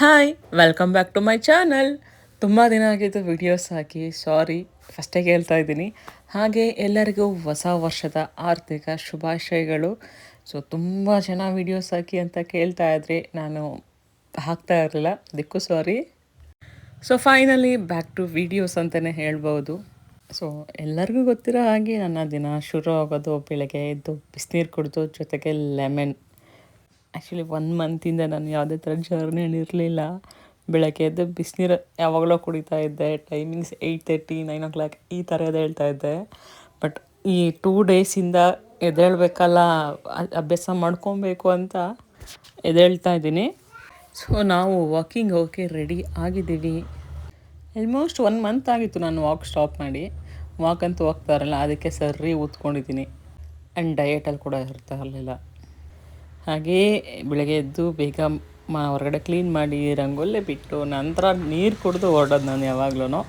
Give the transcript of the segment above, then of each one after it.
Hi welcome back to my channel ತುಂಬ ದಿನ ಆಗಿದ್ದು ವಿಡಿಯೋಸ್ ಹಾಕಿ ಸಾರಿ ಫಸ್ಟೇ ಹೇಳ್ತಾ ಇದ್ದೀನಿ. ಹಾಗೆ ಎಲ್ಲರಿಗೂ ಹೊಸ ವರ್ಷದ ಆರ್ಥಿಕ ಶುಭಾಶಯಗಳು. ಸೊ ತುಂಬ ಜನ ವಿಡಿಯೋಸ್ ಹಾಕಿ ಅಂತ ಕೇಳ್ತಾ ಇದ್ರಿ ನಾನು ಹಾಕ್ತಾ ಇರಲಿಲ್ಲ. ಅದಕ್ಕೂ sorry so finally back to videos ಅಂತಲೇ ಹೇಳ್ಬೋದು. ಸೊ ಎಲ್ಲರಿಗೂ ಗೊತ್ತಿರೋ ಹಾಗೆ ನನ್ನ ದಿನ ಶುರು ಆಗೋದು ಬೆಳಗ್ಗೆ ಎದ್ದು ಬಿಸಿನೀರು ಕುಡಿದು ಜೊತೆಗೆ ಲೆಮನ್ ಆ್ಯಕ್ಚುಲಿ ಒನ್ ಮಂತಿಂದ ನಾನು ಯಾವುದೇ ಥರ ಜರ್ನಿ ಇರಲಿಲ್ಲ ಬೆಳಗ್ಗೆ ಎದ್ದು ಬಿಸಿನೀರು ಯಾವಾಗಲೂ ಕುಡಿತಾ ಇದ್ದೆ. Timings eight thirty nine o'clock ಈ ಥರ ಹೇಳ್ತಾ ಇದ್ದೆ. ಬಟ್ ಈ ಟೂ ಡೇಸಿಂದ ಎದ್ದೇಳಬೇಕಲ್ಲ ಅಭ್ಯಾಸ ಮಾಡ್ಕೊಬೇಕು ಅಂತ ಎದ್ದೇಳ್ತಾ ಇದ್ದೀನಿ. ಸೊ ನಾವು ವಾಕಿಂಗ್ ಹೋಗೋಕ್ಕೆ ರೆಡಿ ಆಗಿದ್ದೀವಿ. ಆಲ್ಮೋಸ್ಟ್ ಒನ್ ಮಂತ್ ಆಗಿತ್ತು ನಾನು ವಾಕ್ ಸ್ಟಾಪ್ ಮಾಡಿ. ವಾಕ್ ಅಂತೂ ಹೋಗ್ತಾ ಇರಲ್ಲ, ಅದಕ್ಕೆ ಸರಿ ಊದ್ಕೊಂಡಿದ್ದೀನಿ ಆ್ಯಂಡ್ ಡಯೆಟಲ್ಲಿ ಕೂಡ ಇರ್ತಾ ಇರಲಿಲ್ಲ. ಹಾಗೇ ಬೆಳಗ್ಗೆ ಎದ್ದು ಬೇಗ ಮಾ ಹೊರಗಡೆ ಕ್ಲೀನ್ ಮಾಡಿ ರಂಗೋಲೆ ಬಿಟ್ಟು ನಂತರ ನೀರು ಕುಡಿದು ಹೊರಡೋದು ನಾನು ಯಾವಾಗ್ಲೂ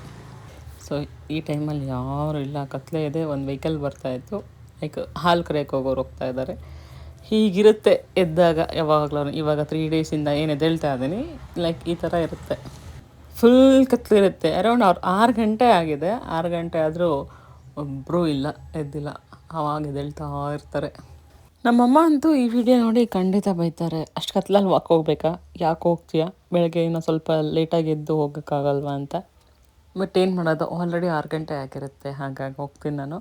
ಸೊ ಈ ಟೈಮಲ್ಲಿ ಯಾರು ಇಲ್ಲ. ಕತ್ಲೆ ಇದೆ. ಒಂದು ವೆಹಿಕಲ್ ಬರ್ತಾಯಿತ್ತು ಲೈಕ್ ಹಾಲು ಕರೆಯಕ್ಕೆ ಹೋಗೋರು ಹೋಗ್ತಾ ಇದ್ದಾರೆ. ಹೀಗಿರುತ್ತೆ ಎದ್ದಾಗ ಯಾವಾಗಲೂ ಇವಾಗ ತ್ರೀ ಡೇಸಿಂದ ಏನು ಎದ್ದೇಳ್ತಾ ಇದ್ದೀನಿ. ಲೈಕ್ ಈ ಥರ ಇರುತ್ತೆ. ಫುಲ್ ಕತ್ಲಿರುತ್ತೆ ಅರೌಂಡ್ ಅವ್ರು ಆರು ಗಂಟೆ ಆಗಿದೆ. ಆರು ಗಂಟೆ ಆದರೂ ಒಬ್ಬರೂ ಇಲ್ಲ. ಎದ್ದಿಲ್ಲ. ಆವಾಗ ಎದ್ದೇಳ್ತಾ ಇರ್ತಾರೆ. ನಮ್ಮಮ್ಮ ಅಂತೂ ಈ ವಿಡಿಯೋ ನೋಡಿ ಖಂಡಿತ ಬೈತಾರೆ. ಅಷ್ಟು ಕತ್ಲಲ್ಲಿ ವಾಕ್ ಹೋಗ್ಬೇಕಾ? ಯಾಕೆ ಹೋಗ್ತೀಯಾ? ಬೆಳಗ್ಗೆ ಇನ್ನೂ ಸ್ವಲ್ಪ ಲೇಟಾಗಿ ಎದ್ದು ಹೋಗೋಕ್ಕಾಗಲ್ವಾ ಅಂತ. ಬಟ್ ಏನು ಮಾಡೋದು? ಆಲ್ರೆಡಿ ಆರು ಗಂಟೆ ಆಗಿರುತ್ತೆ. ಹಾಗಾಗಿ ಹೋಗ್ತೀನಿ ನಾನು.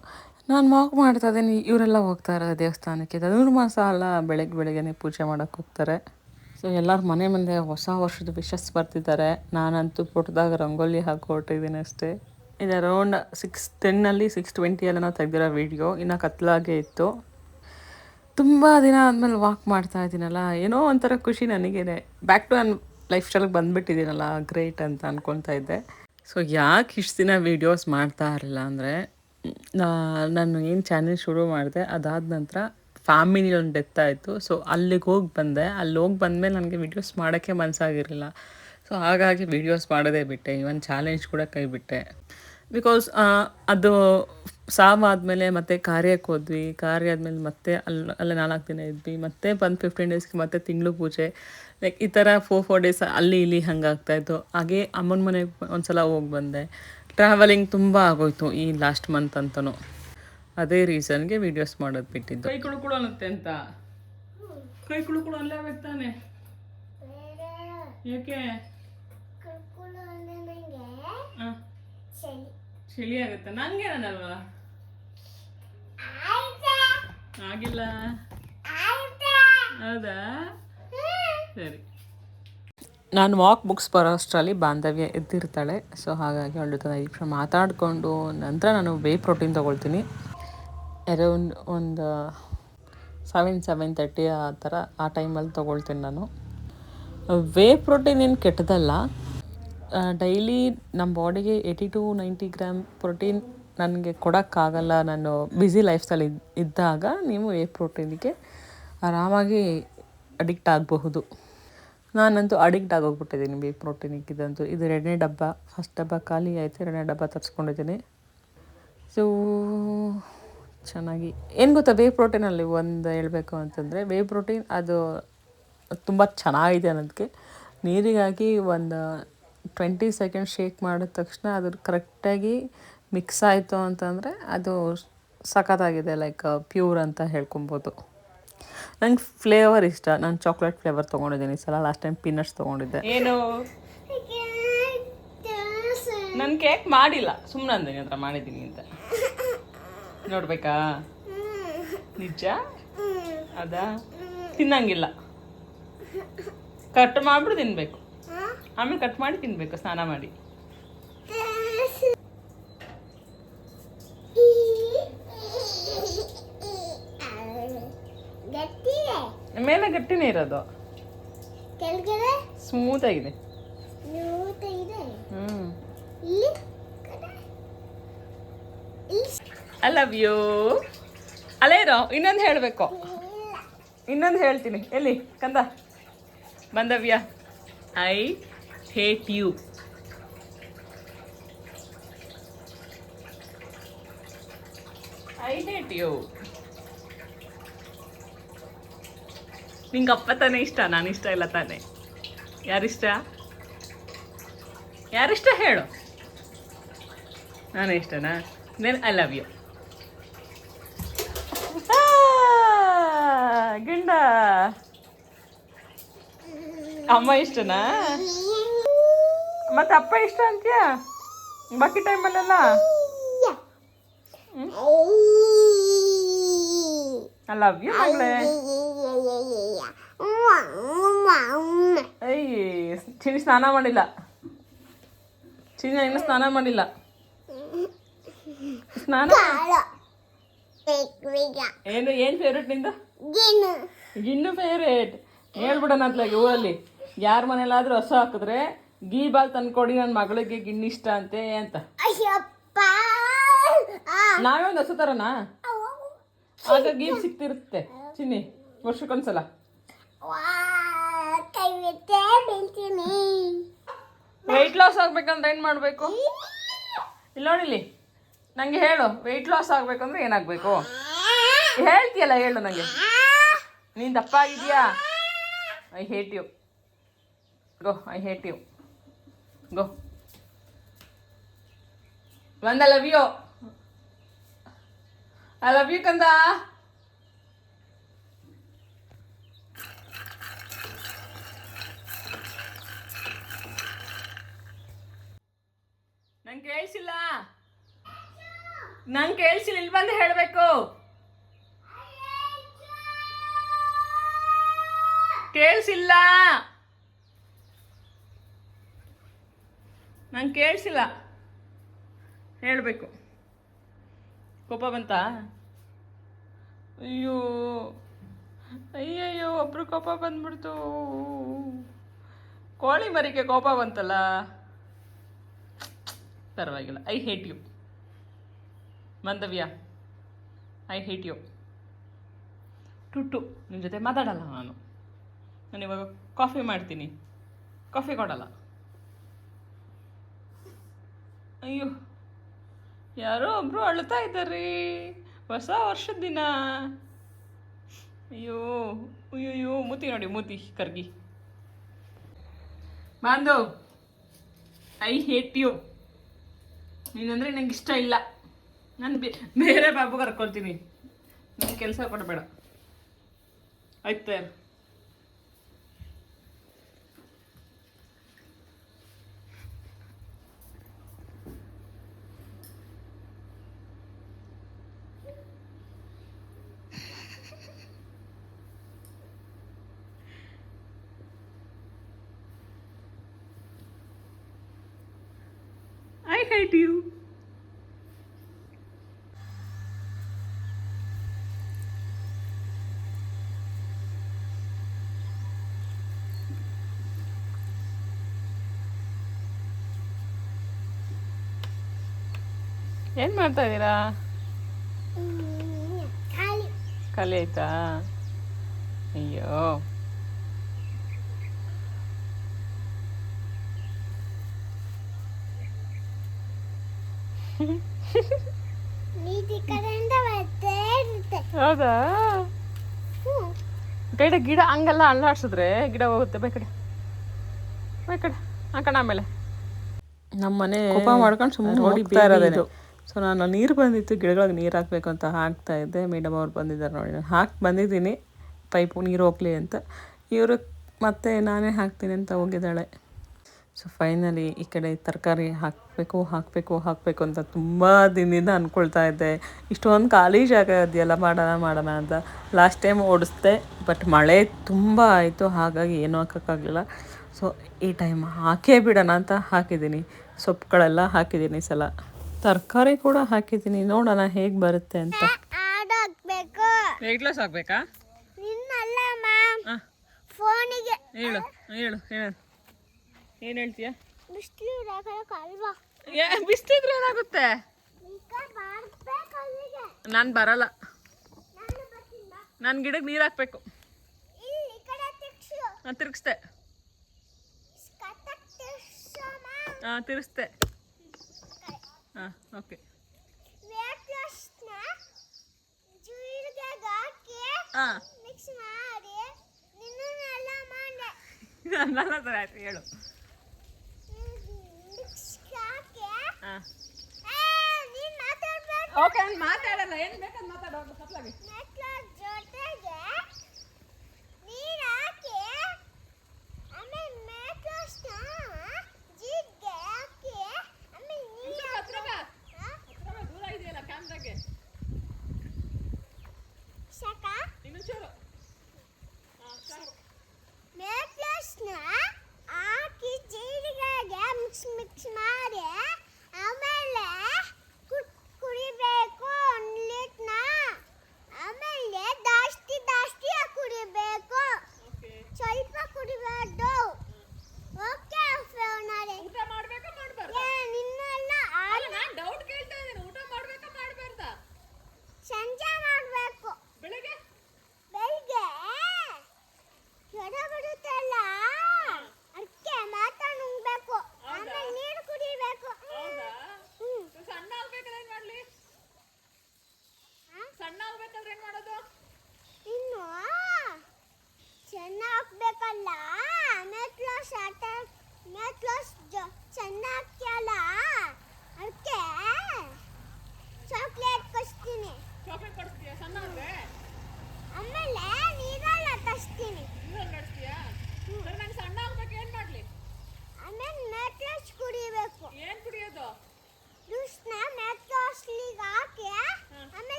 ನಾನು ವಾಕ್ ಮಾಡ್ತಾ ಇದ್ದೀನಿ. ಇವರೆಲ್ಲ ಹೋಗ್ತಾ ದೇವಸ್ಥಾನಕ್ಕೆ. ದೇವಸ್ಥಾನಕ್ಕೆ ಮಾಸ ಅಲ್ಲ. ಬೆಳಗ್ಗೆ ಬೆಳಗ್ಗೆನೇ ಪೂಜೆ ಮಾಡೋಕ್ಕೆ ಹೋಗ್ತಾರೆ. ಸೊ ಎಲ್ಲರ ಮನೆ ಮುಂದೆ ಹೊಸ ವರ್ಷದ ವಿಶಸ್ ಬರ್ತಿದ್ದಾರೆ. ನಾನಂತೂ ಪುಟ್ಟದಾಗ ರಂಗೋಲಿ ಹಾಕಿ ಹೊರಟಿದ್ದೀನಿ ಅಷ್ಟೇ. ಇದು ಅರೌಂಡ್ ಸಿಕ್ಸ್ ಟೆನ್ನಲ್ಲಿ ಸಿಕ್ಸ್ ಟ್ವೆಂಟಿಯಲ್ಲಿ ನಾವು ತೆಗೆದಿರೋ ವೀಡಿಯೋ ಇನ್ನು ಕತ್ಲಾಗೆ ಇತ್ತು. ತುಂಬ ದಿನ ಆದಮೇಲೆ ವಾಕ್ ಮಾಡ್ತಾ ಇದ್ದೀನಲ್ಲ, ಏನೋ ಒಂಥರ ಖುಷಿ ನನಗೇನೆ. ಬ್ಯಾಕ್ ಟು ನನ್ನ ಲೈಫ್ ಸ್ಟೈಲ್ಗೆ ಬಂದುಬಿಟ್ಟಿದ್ದೀನಲ್ಲ ಗ್ರೇಟ್ ಅಂತ ಅಂದ್ಕೊಳ್ತಾ ಇದ್ದೆ. ಸೊ ಯಾಕೆ ಇಷ್ಟು ದಿನ ವೀಡಿಯೋಸ್ ಮಾಡ್ತಾ ಇರಲಿಲ್ಲ ಅಂದರೆ ನಾನು ಏನು ಚಾನೆಲ್ ಶುರು ಮಾಡಿದೆ, ಅದಾದ ನಂತರ ಫ್ಯಾಮಿಲಿ ಒಂದು ಡೆತ್ ಆಯಿತು. ಸೊ ಅಲ್ಲಿಗೆ ಹೋಗಿ ಬಂದೆ. ಅಲ್ಲಿ ಹೋಗಿ ಬಂದಮೇಲೆ ನನಗೆ ವೀಡಿಯೋಸ್ ಮಾಡೋಕ್ಕೆ ಮನಸ್ಸಾಗಿರಲಿಲ್ಲ ಸೊ ಹಾಗಾಗಿ ವೀಡಿಯೋಸ್ ಮಾಡೋದೇ ಬಿಟ್ಟೆ. ಇವನ್ ಚಾಲೆಂಜ್ ಕೂಡ ಕೈ ಬಿಟ್ಟೆ ಬಿಕಾಸ್ ಅದು ಸಾವಾದಮೇಲೆ ಮತ್ತೆ ಕಾರ್ಯಕ್ಕೆ ಹೋದ್ವಿ. ಕಾರ್ಯ ಆದಮೇಲೆ ಮತ್ತೆ ಅಲ್ಲಿ ಅಲ್ಲೇ ನಾಲ್ಕು ದಿನ ಇದ್ವಿ. ಮತ್ತೆ ಬಂದು ಫಿಫ್ಟೀನ್ ಡೇಸ್ಗೆ ಮತ್ತೆ ತಿಂಗಳು ಪೂಜೆ. ಲೈಕ್ ಈ ಥರ ಫೋರ್ ಫೋರ್ ಡೇಸ್ ಅಲ್ಲಿ ಇಲ್ಲಿ ಹಂಗಾಗ್ತಾಯಿತ್ತು ಹಾಗೆ ಅಮ್ಮನ ಮನೆಗೆ ಒಂದು ಸಲ ಹೋಗಿ ಬಂದೆ. ಟ್ರಾವೆಲಿಂಗ್ ತುಂಬ ಆಗೋಯ್ತು ಈ ಲಾಸ್ಟ್ ಮಂತ್ ಅಂತಲೂ ಅದೇ ರೀಸನ್ಗೆ ವಿಡಿಯೋಸ್ ಮಾಡೋದು ಬಿಟ್ಟಿದ್ದು. ಕೈ ಕುಳುಕುಳು ಅನ್ನತ್ತೆ ಅಂತ? ಕೈ ಕುಳುಕುಳು ಅಲ್ಲೇ ತಾನೆ? ಯಾಕೆ? ಚಳಿ. ಆಗುತ್ತೆ. ನಂಗೆ ಏನಲ್ವಾ ಆಗಿಲ್ಲ. ಹೌದಾ? ಸರಿ. ನಾನು ವಾಕ್ ಬುಕ್ಸ್ ಬರೋ ಅಷ್ಟರಲ್ಲಿ ಬಾಂಧವ್ಯ ಎದ್ದಿರ್ತಾಳೆ. ಸೊ ಹಾಗಾಗಿ ಅವಳ ಜೊತೆ ನಿಮಿಷ ಮಾತಾಡಿಕೊಂಡು ನಂತರ ನಾನು ವೇ ಪ್ರೋಟೀನ್ ತೊಗೊಳ್ತೀನಿ. ಅರೌಂಡ್ ಒಂದು ಸೆವೆನ್ ಸೆವೆನ್ ತರ್ಟಿ ಆ ಥರ ಆ ಟೈಮಲ್ಲಿ ತೊಗೊಳ್ತೀನಿ ನಾನು. ವೇ ಪ್ರೋಟೀನ್ ಏನು ಕೆಟ್ಟದಲ್ಲ ಡೈಲಿ ನಮ್ಮ ಬಾಡಿಗೆ eighty to ninety gram protein ನನಗೆ ಕೊಡೋಕ್ಕಾಗಲ್ಲ, ನಾನು ಬ್ಯುಸಿ ಲೈಫ್ ಸ್ಟೈಲ್ ಇದ್ದಾಗ ನೀವು ವೇ ಪ್ರೋಟೀನಿಗೆ ಆರಾಮಾಗಿ ಅಡಿಕ್ಟ್ ಆಗಬಹುದು. ನಾನಂತೂ ಅಡಿಕ್ಟ್ ಆಗೋಗ್ಬಿಟ್ಟಿದ್ದೀನಿ ವೇ ಪ್ರೋಟೀನಿಗೆ ಇದಂತೂ ಇದು ಎರಡನೇ ಡಬ್ಬ ಫಸ್ಟ್ ಡಬ್ಬ ಖಾಲಿ ಆಯಿತು, ಎರಡನೇ ಡಬ್ಬ ತರಿಸ್ಕೊಂಡಿದ್ದೀನಿ. ಸೊ ಚೆನ್ನಾಗಿ. ಏನು ಗೊತ್ತಾ ವೇ ಪ್ರೋಟೀನಲ್ಲಿ ಒಂದು ಹೇಳಬೇಕು ಅಂತಂದರೆ ವೇ ಪ್ರೋಟೀನ್ ಅದು ತುಂಬ ಚೆನ್ನಾಗಿದೆ ಅನ್ನೋದಕ್ಕೆ ನೀರಿಗಾಗಿ ಒಂದು ಟ್ವೆಂಟಿ ಸೆಕೆಂಡ್ ಶೇಕ್ ಮಾಡಿದ ತಕ್ಷಣ ಅದು ಕರೆಕ್ಟಾಗಿ ಮಿಕ್ಸ್ ಆಯಿತು ಅಂತಂದರೆ ಅದು ಸಖತ್ತಾಗಿದೆ ಲೈಕ್ ಪ್ಯೂರ್ ಅಂತ ಹೇಳ್ಕೊಬೋದು. ನಂಗೆ ಫ್ಲೇವರ್ ಇಷ್ಟ. ನಾನು ಚಾಕ್ಲೇಟ್ ಫ್ಲೇವರ್ ತೊಗೊಂಡಿದ್ದೀನಿ ಸಲ. ಲಾಸ್ಟ್ ಟೈಮ್ ಪೀನಟ್ಸ್ ತೊಗೊಂಡಿದ್ದೆ. ಏನು? ನನ್ನ ಕೇಕ್ ಮಾಡಿಲ್ಲ. ಸುಮ್ಮನೆ ಅಂದಿನಿ ಹತ್ರ ಮಾಡಿದ್ದೀನಿ ಅಂತ. ನೋಡ್ಬೇಕಾ? ನಿಜ? ಅದಾ? ತಿನ್ನಂಗಿಲ್ಲ. ಕಟ್ ಮಾಡಿಬಿಟ್ಟು ತಿನ್ನಬೇಕು ಆಮೇಲೆ ಕಟ್ ಮಾಡಿ ತಿನ್ನಬೇಕು ಸ್ನಾನ ಮಾಡಿ. ಮೇಲೆ ಗಟ್ಟಿನೇ ಇರೋದು. ಸ್ಮೂತ್ ಆಗಿದೆ. ಹ್ಮ್. ಐ ಲವ್ ಯು ಅಲ್ಲೇ ಇರೋ ಇನ್ನೊಂದು ಹೇಳಬೇಕು. ಇನ್ನೊಂದು ಹೇಳ್ತೀನಿ. ಎಲ್ಲಿ? ಕಂದ. ಬಂದವ್ಯ. I hate you I hate you ನಿಂಗೆ ಅಪ್ಪ ತಾನೇ ಇಷ್ಟ, ನಾನು ಇಷ್ಟ ಇಲ್ಲ ತಾನೆ. ಯಾರಿಷ್ಟ? ಯಾರಿಷ್ಟ ಹೇಳು. ನಾನು ಇಷ್ಟನಾ? ದೆನ್ ಐ ಲವ್ ಯು ಗಿಂಡ. ಅಮ್ಮ ಇಷ್ಟನಾ? ಮತ್ತೆ ಅಪ್ಪ ಇಷ್ಟ ಅಂತೀಯಾ? ಬಾಕಿ ಟೈಮಲ್ಲೆಲ್ಲ? ಐ ಲವ್ ಯು ಮಗಳೇ. ಅಯ್ಯ, ಚಿನ್ನಿ ಸ್ನಾನ ಮಾಡಿಲ್ಲ. ಚಿಣಿ ಇನ್ನೂ ಸ್ನಾನ ಮಾಡಿಲ್ಲ. ಸ್ನಾನ ಏನು ಏನು ಫೇವ್ರೇಟ್ ನಿಂದು? ಗಿನ್ನು ಫೇವ್ರೇಟ್ ಹೇಳ್ಬಿಡೋಣ ಅತ್ಲಾಗೆ ಊರಲ್ಲಿ. ಯಾರ ಮನೇಲಾದ್ರೂ ಹಸು ಹಾಕಿದ್ರೆ ಗೀ ಬಾಲ್ ತಂದ್ಕೊಡಿ ನನ್ನ ಮಗಳಿಗೆ ಗಿಣ್ಣು ಇಷ್ಟ ಅಂತೆ ಅಂತ. ನಾವೇ ಒಂದು ಹಸು ತರನಾ? ಆಗ ಗೀ ಸಿಕ್ತಿರುತ್ತೆ. ಚಿನ್ನಿ, ವರ್ಷಕ್ಕೊಂದ್ಸಲ. ವೆಯ್ಟ್ ಲಾಸ್ ಆಗ್ಬೇಕಂದ್ರೆ ಏನು ಮಾಡಬೇಕು? ಇಲ್ಲಿ ನೋಡಿಲಿ ನನಗೆ ಹೇಳು ವೆಯ್ಟ್ ಲಾಸ್ ಆಗ್ಬೇಕಂದ್ರೆ ಏನಾಗಬೇಕು? ಹೇಳ್ತಿಯಲ್ಲ, ಹೇಳು ನನಗೆ ನೀನು ದಪ್ಪ ಆಗಿದೆಯಾ I hate you go I hate you go ಒಂದ್ love you I love you ಕಂದ? ನಂಗೆ ಕೇಳಿಸಿಲ್ಲ. ನಂಗೆ ಕೇಳಿಸಿಲ್ಲ, ಇಲ್ಲಿ ಬಂದು ಹೇಳಬೇಕು. ಕೇಳಿಸಿಲ್ಲ. ನಂಗೆ ಕೇಳಿಸಿಲ್ಲ. ಹೇಳಬೇಕು. ಕೋಪ ಬಂತ? ಅಯ್ಯೋ. ಅಯ್ಯಯ್ಯೋ, ಒಬ್ರು ಕೋಪ ಬಂದ್ಬಿಡ್ತು. ಕೋಳಿ ಮರಿಗೆ ಕೋಪ ಬಂತಲ್ಲ. ಪರವಾಗಿಲ್ಲ. ಐ ಹೇಟ್ ಯು ಮಂದವ್ಯ ಐ ಹೇಟ್ ಯು ಟುಟ್ಟು ನಿಮ್ಮ ಜೊತೆ ಮಾತಾಡಲ್ಲ ನಾನು. ನಾನು ಇವಾಗ ಕಾಫಿ ಮಾಡ್ತೀನಿ. ಕಾಫಿ ಕೊಡಲ್ಲ. ಅಯ್ಯೋ, ಯಾರೋ ಒಬ್ರು ಅಳ್ತಾ ಇದ್ದಾರೆ. ಹೊಸ ವರ್ಷದ ದಿನ. ಅಯ್ಯೋ ಅಯ್ಯೋ ಮೂತಿ ನೋಡಿ, ಮೂತಿ, ಕರ್ಗಿ. ಬಾಂಧವ್ ಐ ಹೇಟ್ ಯು ನೀನಂದ್ರೆ ನಂಗೆ ಇಷ್ಟ ಇಲ್ಲ. ನಾನು ಬೇರೆ ಬಾಬು ಕರ್ಕೊಳ್ತೀನಿ. ನನಗೆ ಕೆಲಸ ಕೊಡಬೇಡ. ಆಯ್ತಾ Hate you. ಏನು ಮಾಡ್ತಾ ಇದ್ದೀರಾ? ಖಾಲಿ ಆಯ್ತಾ? ಅಯ್ಯೋ ನೀತಿ ಕಡೆಯಿಂದ ಬರ್ತಾ ಇರುತ್ತೆ ಹೌದಾ. ಕೈಡ ಗಿಡ ಹಂಗೆಲ್ಲ ಅಲ್ಲಾಡ್ಸಿದ್ರೆ ಗಿಡ ಹೋಗುತ್ತೆ. ಬೇಕಡೆ ಬೇಕಡೆ ಬೈ ಕಡೆ. ಆ ಕಣ ಆಮೇಲೆ. ನಮ್ಮ ಮನೆ ಕೋಪ ಮಾಡ್ಕೊಂಡು ಸುಮ್ಮನೆ ಹೋಗ್ತಾ ಇರೋದೇನು. ಸೊ ನಾನು ನೀರು ಬಂದಿತ್ತು ಗಿಡಗಳಿಗೆ ನೀರು ಹಾಕಬೇಕು ಅಂತ ಹಾಕ್ತಾ ಇದ್ದೆ. ಮೇಡಮ್ ಅವ್ರು ಬಂದಿದ್ದಾರೆ ನೋಡಿ. ನಾನು ಹಾಕಿ ಬಂದಿದ್ದೀನಿ. ಪೈಪು ನೀರು ಹೋಗ್ಲಿ ಅಂತ. ಇವರು ಮತ್ತೆ ನಾನೇ ಹಾಕ್ತೀನಿ ಅಂತ ಹೋಗಿದ್ದಾಳೆ. ಸೊ ಫೈನಲಿ ಈ ಕಡೆ ತರಕಾರಿ ಹಾಕಬೇಕು ಹಾಕಬೇಕು ಹಾಕಬೇಕು ಅಂತ ತುಂಬ ದಿನದಿಂದ ಅಂದ್ಕೊಳ್ತಾ ಇದ್ದೆ. ಇಷ್ಟೊಂದು ಖಾಲಿ ಜಾಗ ಇದೆಯಲ್ಲ ಮಾಡೋಣ ಮಾಡೋಣ ಅಂತ. ಲಾಸ್ಟ್ ಟೈಮ್ ಓಡಿಸ್ದೆ ಬಟ್ ಮಳೆ ತುಂಬ ಆಯಿತು ಹಾಗಾಗಿ ಏನೂ ಹಾಕೋಕ್ಕಾಗಲಿಲ್ಲ. ಸೊ ಈ ಟೈಮ್ ಹಾಕೇ ಬಿಡೋಣ ಅಂತ ಹಾಕಿದ್ದೀನಿ. ಸೊಪ್ಪುಗಳೆಲ್ಲ ಹಾಕಿದ್ದೀನಿ ಈ ಸಲ. ತರಕಾರಿ ಕೂಡ ಹಾಕಿದ್ದೀನಿ. ನೋಡೋಣ ಹೇಗೆ ಬರುತ್ತೆ ಅಂತ. ವೆಯ್ಟ್ ಲಾಸ್ ಆಗಬೇಕಾ? ಹೇಳು ಹೇಳು ಹೇಳು. ಏನು ಹೇಳ್ತೀಯ? ಬಿಸಿಲು ಯಾ ಬಿಸ್ತಿದ್ರೆ ಏನಾಗುತ್ತೆ? ನಾನು ಬರಲ್ಲ. ನಾನು ಗಿಡಕ್ ನಾನು ಗಿಡಕ್ಕೆ ನೀರು ಹಾಕ್ಬೇಕು. ನಾನು ತಿರುಗಿಸ್ದೆ. ಹಾಂ ತಿರುಗಿಸ್ದೆ. ಹಾಂ ಓಕೆ. ಹಾಂ. ಆಯ್ತು ಹೇಳು ಸಾಕೆ ಹಾಂ ಏ ನೀನ್ ಮಾತಾಡ್ಬೇಡ ಓಕೆ ನಾನು ಮಾತಾಡಲ್ಲ. ಏನು ಬೇಕಾದ್ ಮಾತಾಡೋದು ಸಪ್ಲಾಗಿ. ಜೊತೆಗೆ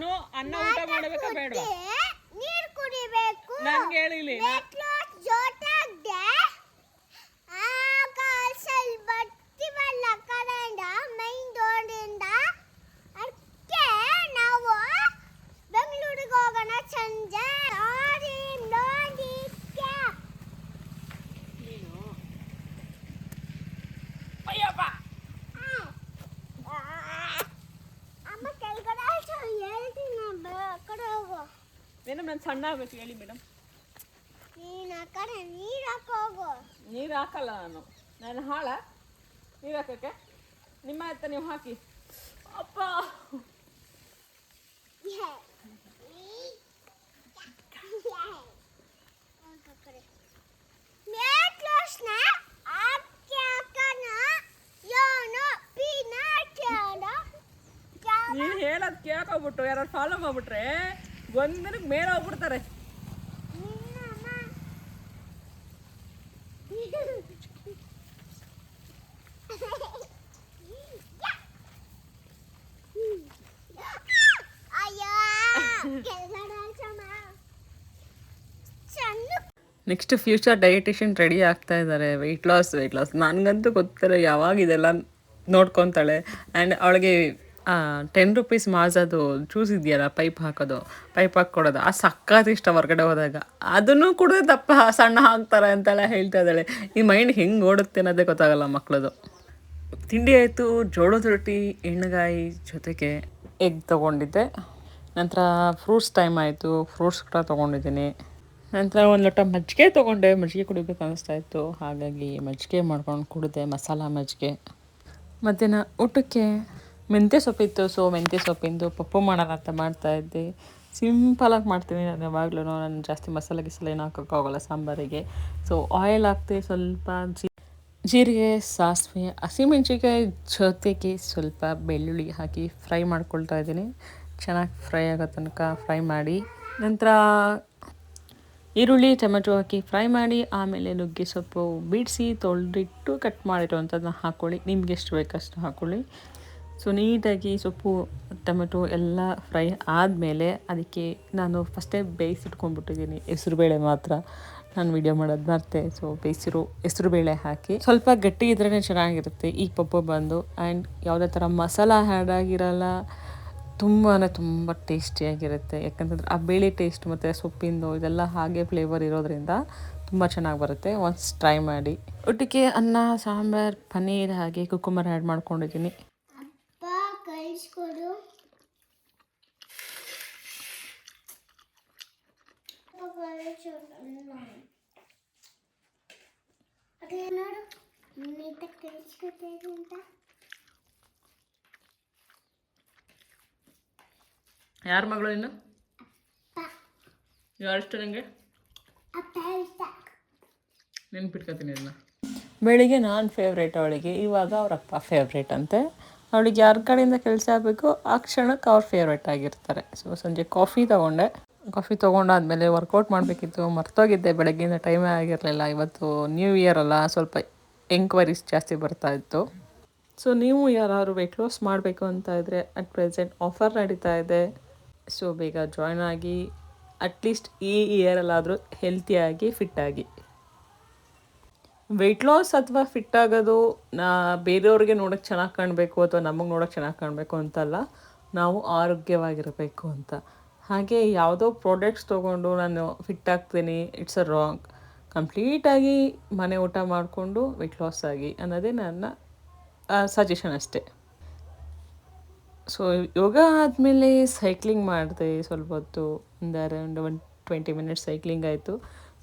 ನಾನು ಅನ್ನ ಊಟ ಮಾಡಬೇಕಾ ಬೇಡ ನೀರು ಕುಡಿಬೇಕು. ನನ್ಗೆ ಹೇಳಿಲಿ ನೆಕ್ಲೆಸ್ ಜೊತೆಗೆ ಆ ಕಾಲ್ಸಲ್ಲಿ ಬರ್ತೀವಲ್ಲ ಕಡೆಯಿಂದ ಮೈನ್ ರೋಡಿಂದ ಅದಕ್ಕೆ ನಾವು ಬೆಂಗಳೂರಿಗೆ ಹೋಗೋಣ ಸಂಜೆ ನೋಡಿ ನೋಡಿ ಕ್ಯಾಪ್ ನೀನು ಅಯ್ಯಪ್ಪ ಅಮ್ಮ ಕೆಳಗಡೆ ಹೇಳ್ತೀನಿ ಬ- ಆ ಕಡೆ ಹೋಗು ಮೇಡಮ್ ನಾನು ಸಣ್ಣ ಆಗ್ಬೇಕು ಹೇಳಿ ಮೇಡಮ್ ನೀನು ಆ ಕಡೆ ನೀರು ಹಾಕಿ ಹೋಗು ನೀರು ಹಾಕಲ್ಲ ನಾನು ನಾನು ಹಾಳ ನೀರು ಹಾಕಕ್ಕೆ ನಿಮ್ಮ ಹತ್ರ ನೀವು ಹಾಕಿ ಅಪ್ಪ Yeah. Necklace-ನ ಹಾಕಿ ಹಾಕೋಣ. ಯೋನು ಪಿನಾಟಿಯೋನು. ನೀನು ಹೇಳೋದು ಕೇಳ್ಕೊಬಿಟ್ಟು ಯಾರು ಫಾಲೋ ಮಾಡ್ಬಿಟ್ರೆ ಒಂದಿನಕ್ಕೆ ಮೇಲೆ ಹೋಗ್ಬಿಡ್ತಾರೆ ನೆಕ್ಸ್ಟ್ ಫ್ಯೂಚರ್ ಡಯಟಿಷಿಯನ್ ರೆಡಿ ಆಗ್ತಾ ಇದ್ದಾರೆ ವೆಯ್ಟ್ ಲಾಸ್ ವೆಯ್ಟ್ ಲಾಸ್ ನನಗಂತೂ ಗೊತ್ತಿಲ್ಲ ಯಾವಾಗ ಇದೆಲ್ಲ ನೋಡ್ಕೊತಾಳೆ. ಆ್ಯಂಡ್ ಅವಳಿಗೆ ಟೆನ್ ರುಪೀಸ್ ಮಾಜದು ಜ್ಯೂಸ್ ಇದೆಯಲ್ಲ ಪೈಪ್ ಹಾಕೋದು ಪೈಪ್ ಹಾಕ್ಕೊಡೋದು, ಆ ಸಕ್ಕತ್ ಇಷ್ಟ ಹೊರಗಡೆ ಹೋದಾಗ. ಅದನ್ನು ಕೂಡ ದಪ್ಪ ಸಣ್ಣ ಹಾಕ್ತಾರೆ ಅಂತೆಲ್ಲ ಹೇಳ್ತಾ ಇದ್ದಾಳೆ. ಈ ಮೈಂಡ್ ಹೆಂಗೆ ಓಡುತ್ತೆ ಅನ್ನೋದೇ ಗೊತ್ತಾಗಲ್ಲ ಮಕ್ಕಳದು ತಿಂಡಿ ಆಯಿತು, ಜೋಳದ ರೊಟ್ಟಿ ಎಣ್ಣೆಗಾಯಿ ಜೊತೆಗೆ ಎಗ್ ತೊಗೊಂಡಿದ್ದೆ. ನಂತರ ಫ್ರೂಟ್ಸ್ ಟೈಮ್ ಆಯಿತು ಫ್ರೂಟ್ಸ್ ಕೂಡ ತೊಗೊಂಡಿದ್ದೀನಿ. ನಂತರ ಒಂದು ಲೋಟ ಮಜ್ಜಿಗೆ ತೊಗೊಂಡೆ, ಮಜ್ಜಿಗೆ ಕುಡಿಬೇಕು ಅನ್ನಿಸ್ತಾ ಇತ್ತು. ಹಾಗಾಗಿ ಮಜ್ಜಿಗೆ ಮಾಡ್ಕೊಂಡು ಕುಡಿದೆ, ಮಸಾಲ ಮಜ್ಜಿಗೆ. ಮಧ್ಯಾಹ್ನ ಊಟಕ್ಕೆ ಮೆಂತ್ಯ ಸೊಪ್ಪಿತ್ತು ಸೊ ಮೆಂತ್ಯ ಸೊಪ್ಪಿಂದು ಪಪ್ಪು ಮಾಡೋಣ ಅಂತ ಮಾಡ್ತಾ ಇದ್ದೆ. ಸಿಂಪಲಾಗಿ ಮಾಡ್ತೀನಿ ನಾನು ಯಾವಾಗಲೂ, ನಾನು ಜಾಸ್ತಿ ಮಸಾಲೆ ಗಿಸಲ ಏನು ಹಾಕೋಕ್ಕಾಗಲ್ಲ ಸಾಂಬಾರಿಗೆ. ಸೊ ಆಯಿಲ್ ಹಾಕ್ತೀನಿ ಸ್ವಲ್ಪ ಜೀರಿಗೆ, ಸಾಸಿವೆ ಹಸಿಮೆಣ್ಸಿಕಾಯಿ ಜೊತೆಗೆ ಸ್ವಲ್ಪ ಬೆಳ್ಳುಳ್ಳಿ ಹಾಕಿ ಫ್ರೈ ಮಾಡ್ಕೊಳ್ತಾ ಇದ್ದೀನಿ. ಚೆನ್ನಾಗಿ ಫ್ರೈ ಆಗೋ ತನಕ ಫ್ರೈ ಮಾಡಿ, ನಂತರ ಈರುಳ್ಳಿ, ಟೊಮೆಟೊ ಹಾಕಿ ಫ್ರೈ ಮಾಡಿ, ಆಮೇಲೆ ನುಗ್ಗೆ ಸೊಪ್ಪು ಬಿಡಿಸಿ ತೊಳೆದಿಟ್ಟು ಕಟ್ ಮಾಡಿರೋವಂಥದ್ದನ್ನ ಹಾಕ್ಕೊಳ್ಳಿ ನಿಮ್ಗೆ ಎಷ್ಟು ಬೇಕಷ್ಟು ಹಾಕ್ಕೊಳ್ಳಿ ಸೊ ನೀಟಾಗಿ ಸೊಪ್ಪು, ಟೊಮೆಟೊ ಎಲ್ಲ ಫ್ರೈ ಆದಮೇಲೆ ಅದಕ್ಕೆ ನಾನು ಫಸ್ಟೇ ಬೇಯಿಸಿಟ್ಕೊಂಡ್ಬಿಟ್ಟಿದ್ದೀನಿ ಹೆಸ್ರುಬೇಳೆ ಮಾತ್ರ. ನಾನು ವಿಡಿಯೋ ಮಾಡೋದು ಮರ್ತೆ. ಸೊ ಬೇಯಿಸಿರೋ ಹೆಸ್ರುಬೇಳೆ ಹಾಕಿ ಸ್ವಲ್ಪ ಗಟ್ಟಿ ಇದ್ರೇ ಚೆನ್ನಾಗಿರುತ್ತೆ. ಈ ಪಪ್ಪು ಬಂದು ಆ್ಯಂಡ್ ಯಾವುದೇ ಥರ ಮಸಾಲ ಆ್ಯಡ್ ಆಗಿರಲ್ಲ ತುಂಬಾ ತುಂಬ ಟೇಸ್ಟಿಯಾಗಿರುತ್ತೆ ಯಾಕಂತಂದ್ರೆ ಆ ಬೇಳೆ ಟೇಸ್ಟ್ ಮತ್ತು ಸೊಪ್ಪಿಂದು ಇದೆಲ್ಲ ಹಾಗೆ ಫ್ಲೇವರ್ ಇರೋದ್ರಿಂದ ತುಂಬ ಚೆನ್ನಾಗಿ ಬರುತ್ತೆ. ಒನ್ಸ್ ಟ್ರೈ ಮಾಡಿ. ಒಟ್ಟಿಗೆ ಅನ್ನ, ಸಾಂಬಾರು, ಪನ್ನೀರ್ ಹಾಗೆ ಕುಕ್ಕುಂಬರ್ ಆ್ಯಡ್ ಮಾಡ್ಕೊಂಡಿದ್ದೀನಿ ಅಪ್ಪ ಕಳಿಸ್ಕೊಡು ಅಪ್ಪ ಕಳಿಸ್ಕೊಡು. ನೋಡು. ನೀಟ ಅಂತ. ಯಾರ ಮಗಳು ಇನ್ನು? ಯಾರಿಷ್ಟ ನನಗೆ ನೆನ್ಪಿಟ್ಕೊತೀನಿ ಇದನ್ನ ಬೆಳಿಗ್ಗೆ ನಾನು ಫೇವ್ರೇಟ್ ಅವಳಿಗೆ ಇವಾಗ ಅವ್ರ ಅಪ್ಪ ಫೇವ್ರೇಟ್ ಅಂತೆ. ಅವಳಿಗೆ ಯಾರ ಕಡೆಯಿಂದ ಕೆಲಸ ಆಗಬೇಕು ಆ ಕ್ಷಣಕ್ಕೆ ಅವ್ರು ಫೇವ್ರೇಟ್ ಆಗಿರ್ತಾರೆ. ಸೊ ಸಂಜೆ ಕಾಫಿ ತೊಗೊಂಡೆ. ಕಾಫಿ ತೊಗೊಂಡಾದಮೇಲೆ ವರ್ಕೌಟ್ ಮಾಡಬೇಕಿತ್ತು, ಮರ್ತೋಗಿದ್ದೆ ಬೆಳಗ್ಗಿಂದ ಟೈಮೇ ಆಗಿರಲಿಲ್ಲ. ಇವತ್ತು ನ್ಯೂ ಇಯರ್ ಅಲ್ಲ, ಸ್ವಲ್ಪ ಎಂಕ್ವೈರೀಸ್ ಜಾಸ್ತಿ ಬರ್ತಾ ಇತ್ತು. ಸೊ ನೀವು ಯಾರಾದ್ರು ವೆಯ್ಟ್ ಲಾಸ್ ಮಾಡಬೇಕು ಅಂತ ಇದ್ದರೆ ಅಟ್ ಪ್ರೆಸೆಂಟ್ ಆಫರ್ ನಡೀತಾ ಇದೆ. ಸೊ ಬೇಗ ಜಾಯ್ನ್ ಆಗಿ ಅಟ್ಲೀಸ್ಟ್ ಈ ಇಯರಲ್ಲಾದರೂ ಹೆಲ್ತಿಯಾಗಿ ಫಿಟ್ಟಾಗಿ ವೆಯ್ಟ್ ಲಾಸ್ ಅಥವಾ ಫಿಟ್ ಆಗೋದು, ನಾ ಬೇರೆಯವ್ರಿಗೆ ನೋಡೋಕ್ಕೆ ಚೆನ್ನಾಗಿ ಕಾಣಬೇಕು ಅಥವಾ ನಮಗೆ ನೋಡೋಕ್ಕೆ ಚೆನ್ನಾಗಿ ಕಾಣಬೇಕು ಅಂತಲ್ಲ, ನಾವು ಆರೋಗ್ಯವಾಗಿರಬೇಕು ಅಂತ. ಹಾಗೆ ಯಾವುದೋ ಪ್ರಾಡಕ್ಟ್ಸ್ ತೊಗೊಂಡು ನಾನು ಫಿಟ್ ಆಗ್ತೀನಿ ಇಟ್ಸ್ ಅ ರಾಂಗ್ ಕಂಪ್ಲೀಟಾಗಿ ಮನೆ ಊಟ ಮಾಡಿಕೊಂಡು ವೆಯ್ಟ್ ಲಾಸ್ ಆಗಿ ಅನ್ನೋದೇ ನನ್ನ ಸಜೆಷನ್ ಅಷ್ಟೇ. ಸೊ ಯೋಗ ಆದಮೇಲೆ ಸೈಕ್ಲಿಂಗ್ ಮಾಡಿದೆ ಸ್ವಲ್ಪ ಹೊತ್ತು, ಒಂದು around one twenty minutes cycling ಆಯಿತು.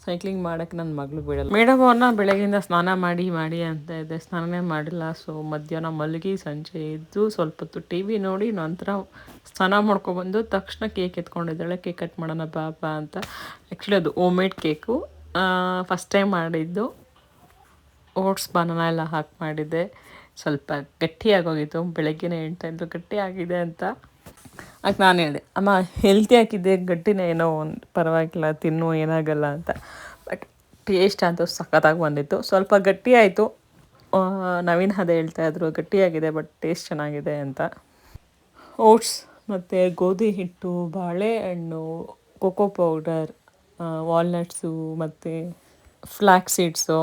ಸೈಕ್ಲಿಂಗ್ ಮಾಡೋಕ್ಕೆ ನನ್ನ ಮಗಳು ಬಿಡಲ್ಲ. ಮೇಡಮ್ ಅವ್ರನ್ನ ಬೆಳಗಿಂದ ಸ್ನಾನ ಮಾಡಿ ಮಾಡಿ ಅಂತ ಇದೆ. ಸ್ನಾನನೇ ಮಾಡಿಲ್ಲ. ಸೊ ಮಧ್ಯಾಹ್ನ ಮಲಗಿ ಸಂಜೆ ಇದ್ದು ಸ್ವಲ್ಪ ಹೊತ್ತು ಟಿ ವಿ ನೋಡಿ, ನಂತರ ಸ್ನಾನ ಮಾಡ್ಕೊಬಂದು ತಕ್ಷಣ ಕೇಕ್ ಎತ್ಕೊಂಡಿದ್ದಾಳೆ. ಕೇಕ್ ಕಟ್ ಮಾಡೋಣ ಬಾ ಬಾ ಅಂತ. ಆ್ಯಕ್ಚುಲಿ ಅದು home made cake first time ಮಾಡಿದ್ದು ಓಟ್ಸ್ ಬನಾನ ಎಲ್ಲ ಹಾಕಿ ಮಾಡಿದ್ದೆ. ಸ್ವಲ್ಪ ಗಟ್ಟಿಯಾಗೋಗಿತ್ತು ಬೆಳಗ್ಗೆನೇ ಹೇಳ್ತಾ ಗಟ್ಟಿಯಾಗಿದೆ ಅಂತ. ಆಗ ನಾನು ಹೇಳಿದೆ, ಅಮ್ಮ ಹೆಲ್ತಿ ಹಾಕಿದ್ದೆ ಗಟ್ಟಿನೇ ಏನೋ ಒಂದು ಪರವಾಗಿಲ್ಲ, ತಿನ್ನು, ಏನಾಗಲ್ಲ ಅಂತ. ಬಟ್ ಟೇಸ್ಟ್ ಅಂತ ಸಖತ್ತಾಗಿ ಬಂದಿತ್ತು. ಸ್ವಲ್ಪ ಗಟ್ಟಿ ಆಯಿತು. ನವೀನ್ ಅದೇ ಹೇಳ್ತಾ ಇದ್ರು, ಗಟ್ಟಿಯಾಗಿದೆ ಬಟ್ ಟೇಸ್ಟ್ ಚೆನ್ನಾಗಿದೆ ಅಂತ. ಓಟ್ಸ್ ಮತ್ತು ಗೋಧಿ ಹಿಟ್ಟು, ಬಾಳೆಹಣ್ಣು ಕೊಕೋ ಪೌಡರ್ ವಾಲ್ನಟ್ಸು ಮತ್ತು ಫ್ಲ್ಯಾಕ್ ಸೀಡ್ಸು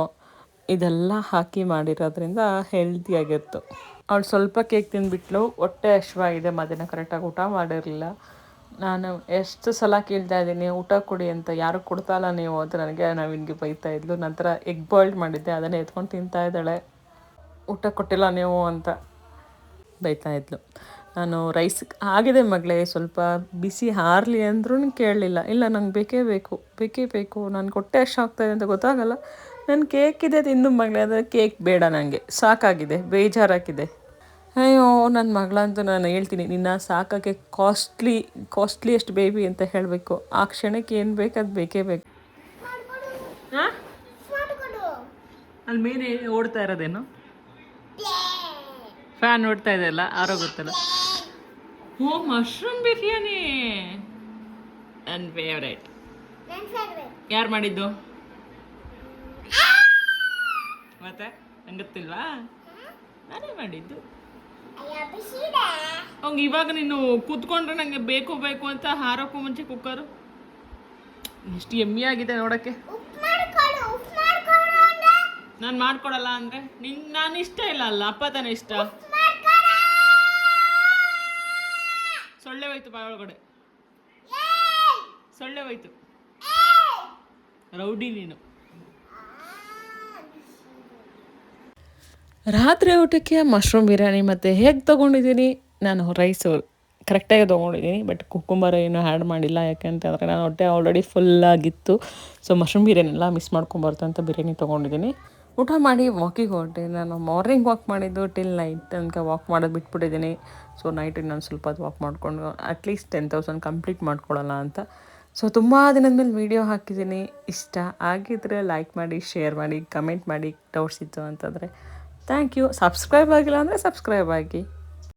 ಇದೆಲ್ಲ ಹಾಕಿ ಮಾಡಿರೋದ್ರಿಂದ ಹೆಲ್ತಿಯಾಗಿತ್ತು ಅವಳು ಸ್ವಲ್ಪ ಕೇಕ್ ತಿಂದುಬಿಟ್ಲು, ಹೊಟ್ಟೆ ಹಶ್ವಾಗಿದೆ ಮಧ್ಯಾಹ್ನ ಕರೆಕ್ಟಾಗಿ ಊಟ ಮಾಡಿರಲಿಲ್ಲ. ನಾನು ಎಷ್ಟು ಸಲ ಕೇಳ್ತಾ ಇದ್ದೀನಿ, ಊಟ ಕೊಡಿ ಅಂತ, ಯಾರು ಕೊಡ್ತಾ ಇಲ್ಲ ನೀವು ಅಂತ ನನಗೆ ನವೀನ್ಗೆ ಬೈತಾ ಇದ್ಲು. ನಂತರ ಎಗ್ ಬಾಯ್ಲ್ಡ್ ಮಾಡಿದ್ದೆ, ಅದನ್ನೇ ಎತ್ಕೊಂಡು ತಿಂತಾ ಇದ್ದಾಳೆ. ಊಟ ಕೊಟ್ಟಿಲ್ಲ ನೀವು ಅಂತ ಬೈತಾ ಇದ್ಲು. ನಾನು ರೈಸ್ ಆಗಿದೆ ಮಗಳೇ, ಸ್ವಲ್ಪ ಬಿಸಿ ಹಾರಲಿ ಅಂದ್ರೂ ಕೇಳಲಿಲ್ಲ. ಇಲ್ಲ, ನಂಗೆ ಬೇಕೇ ಬೇಕು ಬೇಕೇ ಬೇಕು. ನಾನು ಕೊಟ್ಟೆ ಅಷ್ಟು ಆಗ್ತಾಯಿದೆ ಅಂತ ಗೊತ್ತಾಗಲ್ಲ. ನಾನು ಕೇಕ್ ಇದೆ ತಿಂದು ಮಗಳೇ ಅಂದರೆ ಕೇಕ್ ಬೇಡ ನನಗೆ ಸಾಕಾಗಿದೆ ಬೇಜಾರಾಗಿದೆ. ಅಯ್ಯೋ ನನ್ನ ಮಗಳಂತೂ ನಾನು ಹೇಳ್ತೀನಿ ನಿನ್ನ ಸಾಕೋಕ್ಕೆ ಕಾಸ್ಟ್ಲಿ ಕಾಸ್ಟ್ಲಿಯೆಸ್ಟ್ ಬೇಬಿ ಅಂತ ಹೇಳಬೇಕು. ಆ ಕ್ಷಣಕ್ಕೆ ಏನು ಬೇಕು ಅದು ಬೇಕೇ ಬೇಕು. ಅಲ್ಲಿ ಮೇಲೆ ಓಡ್ತಾ ಇರೋದೇನು? ಫ್ಯಾನ್ ಓಡ್ತಾ ಇದೆಯಲ್ಲ ಆರೋ ಗೊತ್ತಲ್ಲ. ಓ ಮಶ್ರೂಮ್ ಬಿರಿಯಾನಿ. ನನ್ನ ಫೇವ್ರೇಟ್ ಯಾರು ಮಾಡಿದ್ದು? ಮತ್ತೆ? ನಂಗೆ ಗೊತ್ತಿಲ್ವಾ ನಾನೇ ಮಾಡಿದ್ದು. ಅವ್ಗೆ ಇವಾಗ ನೀನು ಕೂತ್ಕೊಂಡ್ರೆ ನನಗೆ ಬೇಕು ಬೇಕು ಅಂತ ಹಾರೋಕ್ಕೂ ಮುಂಚೆ ಕುಕ್ಕರು. ಎಷ್ಟು ಎಮ್ಮಿ ಆಗಿದೆ ನೋಡೋಕ್ಕೆ. ನಾನು ಮಾಡ್ಕೊಡಲ್ಲ ಅಂದರೆ? ನಿನ್ ನಾನು ಇಷ್ಟ ಇಲ್ಲ ಅಲ್ಲ ಅಪ್ಪ ತಾನೇ ಇಷ್ಟ. ಸೊಳ್ಳೆ ಹೋಯ್ತು ಬಾಯ್ ಒಳಗಡೆ. ಸೊಳ್ಳೆ ಹೋಯ್ತು. ರೌಡಿ ನೀನು ಆ ಬಿಸಿ ರಾತ್ರಿ ಊಟಕ್ಕೆ ಮಶ್ರೂಮ್ ಬಿರಿಯಾನಿ ಮತ್ತು ಹೇಗೆ ತೊಗೊಂಡಿದ್ದೀನಿ? ನಾನು ರೈಸು ಕರೆಕ್ಟಾಗಿ ತೊಗೊಂಡಿದ್ದೀನಿ ಬಟ್ ಕುಕ್ಕುಂಬರ ಏನು ಆ್ಯಡ್ ಮಾಡಿಲ್ಲ. ಯಾಕೆಂತಂದರೆ ನಾನು ಹೊಟ್ಟೆ ಆಲ್ರೆಡಿ ಫುಲ್ಲಾಗಿತ್ತು ಸೊ ಮಶ್ರೂಮ್ ಬಿರಿಯಾನಿ ಎಲ್ಲ ಮಿಸ್ ಮಾಡ್ಕೊಂಬರ್ತಂತ ಬಿರಿಯಾನಿ ತೊಗೊಂಡಿದ್ದೀನಿ. ಊಟ ಮಾಡಿ ವಾಕಿಗೆ ಹೊರಟೆ ನಾನು ಮಾರ್ನಿಂಗ್ ವಾಕ್ ಮಾಡಿದ್ದು ಟಿಲ್ ನೈಟ್ ತನಕ ವಾಕ್ ಮಾಡೋದು ಬಿಟ್ಬಿಟ್ಟಿದ್ದೀನಿ. ಸೊ ನೈಟ್ ನಾನು ಸ್ವಲ್ಪ ಹೊತ್ತು ವಾಕ್ ಮಾಡಿಕೊಂಡು ಅಟ್ಲೀಸ್ಟ್ ಟೆನ್ ತೌಸಂಡ್ ಕಂಪ್ಲೀಟ್ ಮಾಡ್ಕೊಳ್ಳೋಣ ಅಂತ. ಸೊ ತುಂಬ ದಿನದ ಮೇಲೆ ವೀಡಿಯೋ ಹಾಕಿದ್ದೀನಿ. ಇಷ್ಟ ಆಗಿದ್ದರೆ ಲೈಕ್ ಮಾಡಿ ಶೇರ್ ಮಾಡಿ ಕಮೆಂಟ್ ಮಾಡಿ. ಡೌಟ್ಸ್ ಇತ್ತು ಅಂತಂದರೆ. ಥ್ಯಾಂಕ್ ಯು ಸಬ್ಸ್ಕ್ರೈಬ್ ಆಗಿಲ್ಲ ಅಂದರೆ ಸಬ್ಸ್ಕ್ರೈಬ್ ಆಗಿ.